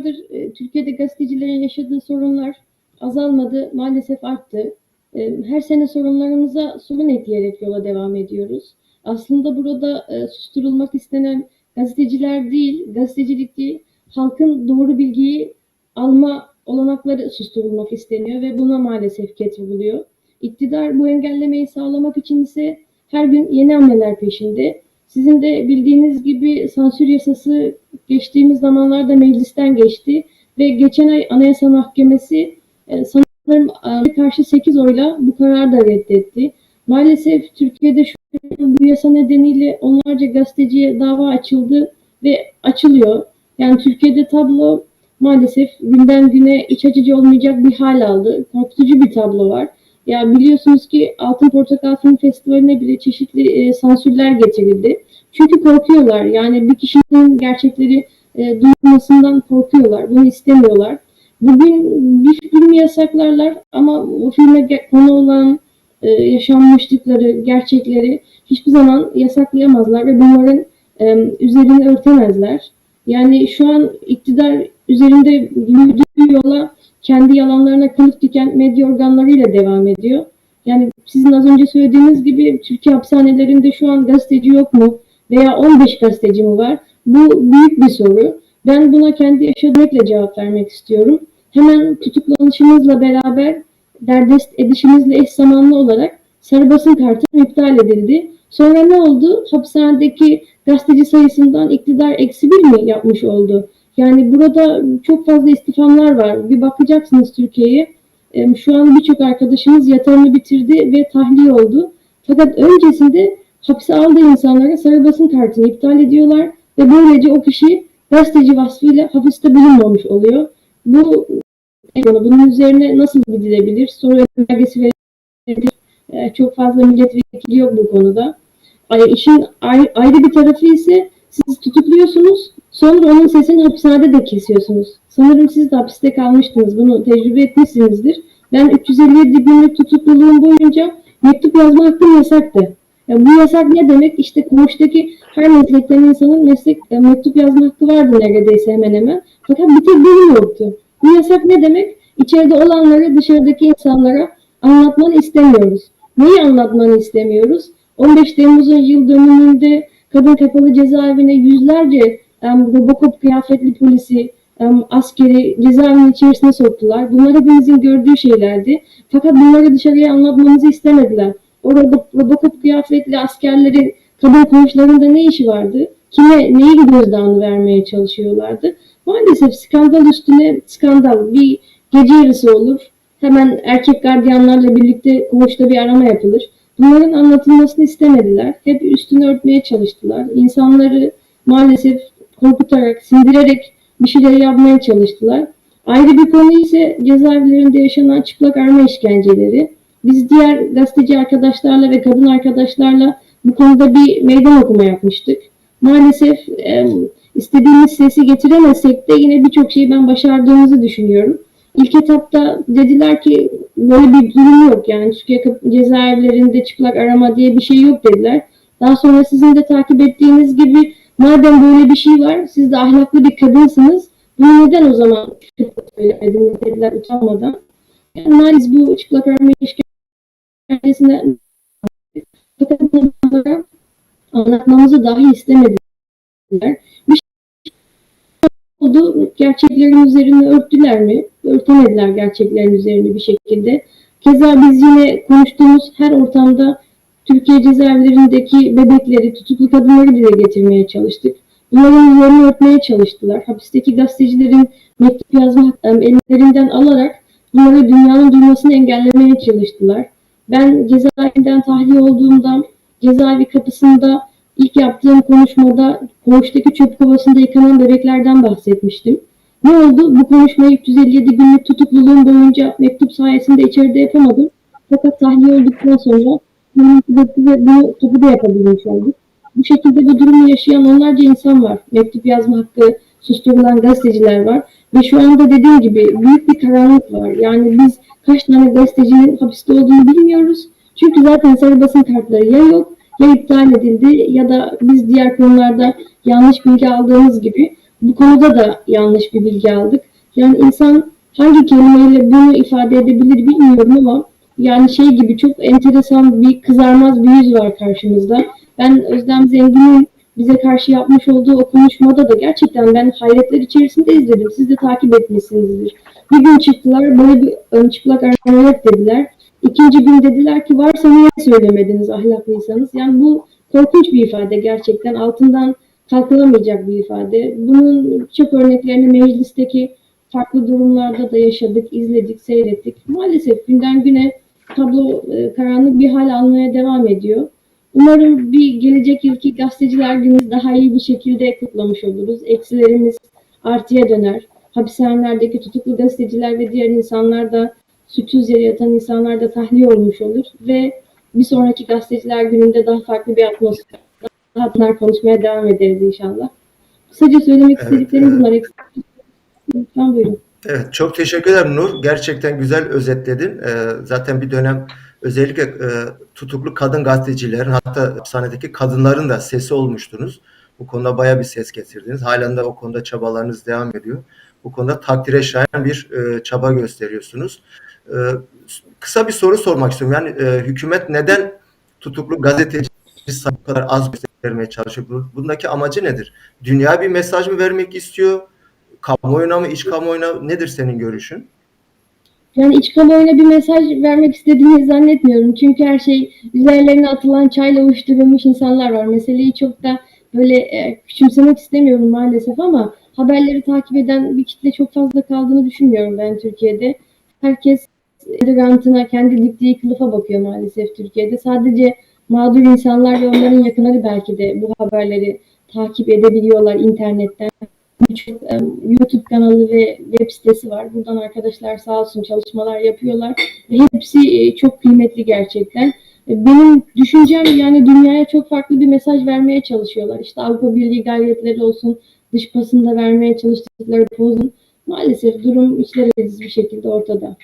yıllardır e, Türkiye'de gazetecilerin yaşadığı sorunlar azalmadı, maalesef arttı. E, Her sene sorunlarımıza sorun ekleyerek yola devam ediyoruz. Aslında burada e, susturulmak istenen gazeteciler değil, gazetecilik değil, halkın doğru bilgiyi alma olanakları susturulmak isteniyor ve buna maalesef getiriliyor. İktidar bu engellemeyi sağlamak için ise her gün yeni hamleler peşinde. Sizin de bildiğiniz gibi sansür yasası geçtiğimiz zamanlarda meclisten geçti ve geçen ay Anayasa Mahkemesi e, sanırım e, karşı 8 oyla bu kararı da reddetti. Maalesef Türkiye'de şu bu yasa nedeniyle onlarca gazeteciye dava açıldı ve açılıyor. Yani Türkiye'de tablo maalesef günden güne iç açıcı olmayacak bir hal aldı. Korkutucu bir tablo var. Ya biliyorsunuz ki Altın Portakal Film Festivali'ne bile çeşitli e, sansürler getirildi. Çünkü korkuyorlar. Yani bir kişinin gerçekleri e, duyulmasından korkuyorlar. Bunu istemiyorlar. Bugün bir filmi yasaklarlar ama o filme konu olan e, yaşanmışlıkları, gerçekleri hiçbir zaman yasaklayamazlar ve bunların e, üzerini örtemezler. Yani şu an iktidar üzerinde yola kendi yalanlarına kılıf diken medya organlarıyla devam ediyor. Yani sizin az önce söylediğiniz gibi Türkiye hapishanelerinde şu an gazeteci yok mu? Veya 15 gazeteci mi var? Bu büyük bir soru. Ben buna kendi yaşadığımla cevap vermek istiyorum. Hemen tutuklanışımızla beraber derdest edişimizle eş zamanlı olarak sarı basın kartı iptal edildi. Sonra ne oldu? Hapishanedeki gazeteci sayısından iktidar eksi bir mi yapmış oldu? Yani burada çok fazla istifamlar var. Bir bakacaksınız Türkiye'ye. Şu an birçok arkadaşımız yatağını bitirdi ve tahliye oldu. Fakat öncesinde hapse aldığı insanlara sarı basın kartını iptal ediyorlar ve böylece o kişi gazeteci vasfıyla hapiste bulunmamış oluyor. Bu bunun üzerine nasıl gidilebilir? Soru önergesi verilebilir. Ee, Çok fazla milletvekili yok bu konuda. Ay, işin ayrı, ayrı bir tarafı ise siz tutukluyorsunuz, sonra onun sesini hapishanede de kesiyorsunuz. Sanırım siz de hapiste kalmıştınız, bunu tecrübe etmişsinizdir. Ben 357 günlük tutukluluğum boyunca mektup yazma hakkım yasaktı. Ya bu yasak ne demek? İşte koğuştaki her meslekten insanın meslek e, mektup yazma hakkı vardı neredeyse hemen hemen. Fakat bir tek benim yoktu. Bu yasak ne demek? İçeride olanları dışarıdaki insanlara anlatmanı istemiyoruz. Neyi anlatmanı istemiyoruz? 15 Temmuz'un yıl dönümünde kadın kapalı cezaevine yüzlerce em, Robocop kıyafetli polisi, askeri cezaevinin içerisine soktular. Bunlar hepimizin gördüğü şeylerdi. Fakat bunları dışarıya anlatmamızı istemediler. O Robo- Robocop kıyafetli askerlerin kadın koğuşlarında ne işi vardı? Kime neyi gözdağını vermeye çalışıyorlardı? Maalesef skandal üstüne skandal. Bir gece yarısı olur. Hemen erkek gardiyanlarla birlikte koğuşta bir arama yapılır. Bunların anlatılmasını istemediler. Hep üstünü örtmeye çalıştılar. İnsanları maalesef korkutarak, sindirerek bir şeyler yapmaya çalıştılar. Ayrı bir konu ise cezaevlerinde yaşanan çıplak arama işkenceleri. Biz diğer gazeteci arkadaşlarla ve kadın arkadaşlarla bu konuda bir meydan okuma yapmıştık. Maalesef em, istediğimiz sesi getiremesek de yine birçok şeyi ben başardığımızı düşünüyorum. İlk etapta dediler ki böyle bir durum yok yani Türkiye cezaevlerinde çıplak arama diye bir şey yok dediler. Daha sonra sizin de takip ettiğiniz gibi madem böyle bir şey var siz de ahlaklı bir kadınsınız bunu neden o zaman söylemediniz dediler utanmadan. Yani maalesef bu çıplak arama işkencesine fakat bunlara anlatmamızı dahi istemediler. Bir şey oldu. Gerçeklerin üzerine örttüler mi? Örtemediler gerçeklerin üzerine bir şekilde. Keza biz yine konuştuğumuz her ortamda Türkiye cezaevlerindeki bebekleri, tutuklu kadınları dile getirmeye çalıştık. Bunların üzerine örtmeye çalıştılar. Hapisteki gazetecilerin mektup yazma ellerinden alarak bunları dünyanın duymasını engellemeye çalıştılar. Ben cezaevinden tahliye olduğumda cezaevi kapısında ilk yaptığım konuşmada koğuştaki çöp kovasında yıkanan bebeklerden bahsetmiştim. Ne oldu? Bu konuşmayı 357 günlük tutukluluğum boyunca mektup sayesinde içeride yapamadım. Fakat tahliye olduktan sonra bunu ve bunu topuda yapabilmiş olduk. Bu şekilde bu durumu yaşayan onlarca insan var. Mektup yazma hakkı susturulan gazeteciler var. Ve şu anda dediğim gibi büyük bir karanlık var. Yani biz kaç tane gazetecinin hapiste olduğunu bilmiyoruz. Çünkü zaten sarı basın kartları ya yok ya iptal edildi ya da biz diğer konularda yanlış bilgi aldığımız gibi bu konuda da yanlış bir bilgi aldık. Yani insan hangi kelimeyle bunu ifade edebilir bilmiyorum ama yani şey gibi çok enteresan bir kızarmaz bir yüz var karşımızda. Ben Özlem Zengin'in bize karşı yapmış olduğu o konuşmada da gerçekten ben hayretler içerisinde izledim. Siz de takip etmişsinizdir. Bir gün çıktılar böyle bir ön çıplak ameliyat dediler. İkinci gün dediler ki varsa niye söylemediniz ahlaklıysanız. Yani bu korkunç bir ifade gerçekten. Altından kalkılamayacak bir ifade. Bunun çok örneklerini meclisteki farklı durumlarda da yaşadık, izledik, seyrettik. Maalesef günden güne tablo e, karanlık bir hal almaya devam ediyor. Umarım bir gelecek yılki gazeteciler günü daha iyi bir şekilde kutlamış oluruz. Eksilerimiz artıya döner. Hapishanelerdeki tutuklu gazeteciler ve diğer insanlar da suçsuz yere yatan insanlar da tahliye olmuş olur ve bir sonraki gazeteciler gününde daha farklı bir atmosfer, daha bunlar konuşmaya devam ederiz inşallah. Kısaca söylemek Evet, istediklerim evet. bunlar. Lütfen buyurun. Evet, çok teşekkür ederim Nur. Gerçekten güzel özetledin. Ee, zaten bir dönem özellikle e, tutuklu kadın gazetecilerin hatta hapishanedeki kadınların da sesi olmuştunuz. Bu konuda bayağı bir ses getirdiniz. Halen de o konuda çabalarınız devam ediyor. Bu konuda takdire şayan bir e, çaba gösteriyorsunuz. E, kısa bir soru sormak istiyorum. Yani e, hükümet neden tutuklu gazeteci bu kadar az göstermeye çalışıyor? Bu- Bundaki amacı nedir? Dünya bir mesaj mı vermek istiyor? Kamuoyuna mı, iç kamuoyuna nedir senin görüşün? Yani iç kamuoyuna bir mesaj vermek istediğini zannetmiyorum. Çünkü her şey üzerlerine atılan çayla uyuşturulmuş insanlar var. Meseleyi çok da böyle e, küçümsemek istemiyorum maalesef ama haberleri takip eden bir kitle çok fazla kaldığını düşünmüyorum ben Türkiye'de. Herkes rantına, kendi diktiği kılıfa bakıyor maalesef Türkiye'de. Sadece mağdur insanlar ve onların yakınları belki de bu haberleri takip edebiliyorlar internetten. Birçok e, YouTube kanalı ve web sitesi var. Buradan arkadaşlar sağ olsun çalışmalar yapıyorlar. Hepsi e, çok kıymetli gerçekten. E, Benim düşüncem yani dünyaya çok farklı bir mesaj vermeye çalışıyorlar. İşte Avrupa Birliği gayretleri olsun, dış basında vermeye çalıştıkları pozun. Maalesef durum içler bir şekilde ortada.